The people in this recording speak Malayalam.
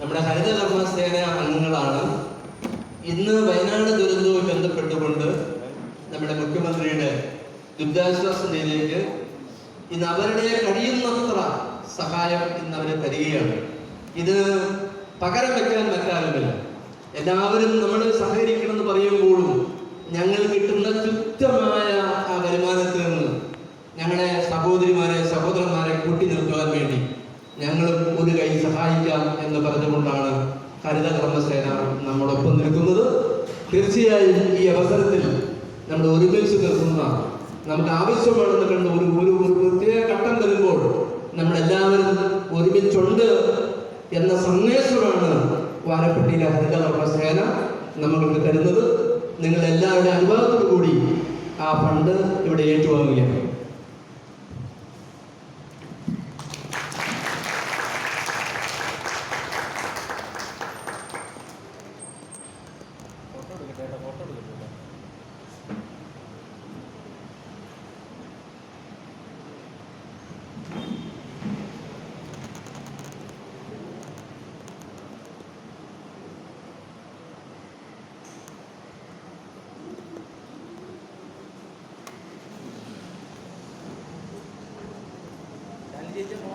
നമ്മുടെ ഹരിതകർമ്മ സേന അംഗങ്ങളാണ്. ഇന്ന് വയനാട് ദുരന്തവുമായി ബന്ധപ്പെട്ടുകൊണ്ട് നമ്മുടെ മുഖ്യമന്ത്രിയുടെ ദുരിതാശ്വാസ നിധിയിലേക്ക് ഇന്ന് അവരുടെ കഴിയുന്നത്ര സഹായം ഇന്ന് അവരെ തരികയാണ്. ഇത് പകരം വെക്കാൻ പറ്റാറുമില്ല. എല്ലാവരും നമ്മൾ സഹകരിക്കണമെന്ന് പറയുമ്പോഴും ഞങ്ങൾ കിട്ടുന്ന തുച്ഛമായ ആ വരുമാനത്തിൽ നിന്ന് ഞങ്ങളെ സഹോദരിമാരെ സഹോദരന്മാരെ കൂട്ടി നിർത്തുവാൻ വേണ്ടി ഞങ്ങളും ഒരു കൈ സഹായിക്കാം എന്ന് പറഞ്ഞുകൊണ്ടാണ് ഹരിത കർമ്മസേന നമ്മളൊപ്പം നിൽക്കുന്നത്. തീർച്ചയായും ഈ അവസരത്തിൽ നമ്മൾ ഒരുമിച്ച് നിൽക്കുന്ന നമുക്ക് ആവശ്യമാണെന്ന് കണ്ട് ഒരു ഒരു ഒരു പ്രത്യേക ഘട്ടം വരുമ്പോൾ നമ്മളെല്ലാവരും ഒരുമിച്ചുണ്ട് എന്ന സന്ദേശമാണ് വാരപ്പെട്ടിയിലെ ഹരിത കർമ്മസേന നമ്മൾക്ക് തരുന്നത്. നിങ്ങൾ എല്ലാവരുടെ അനുഭവത്തോടു കൂടി ആ ഫണ്ട് ഇവിടെ ഏറ്റുവാങ്ങുകയാണ്. ಬೇಡ ಹೋಟೆಲ್ Gracias.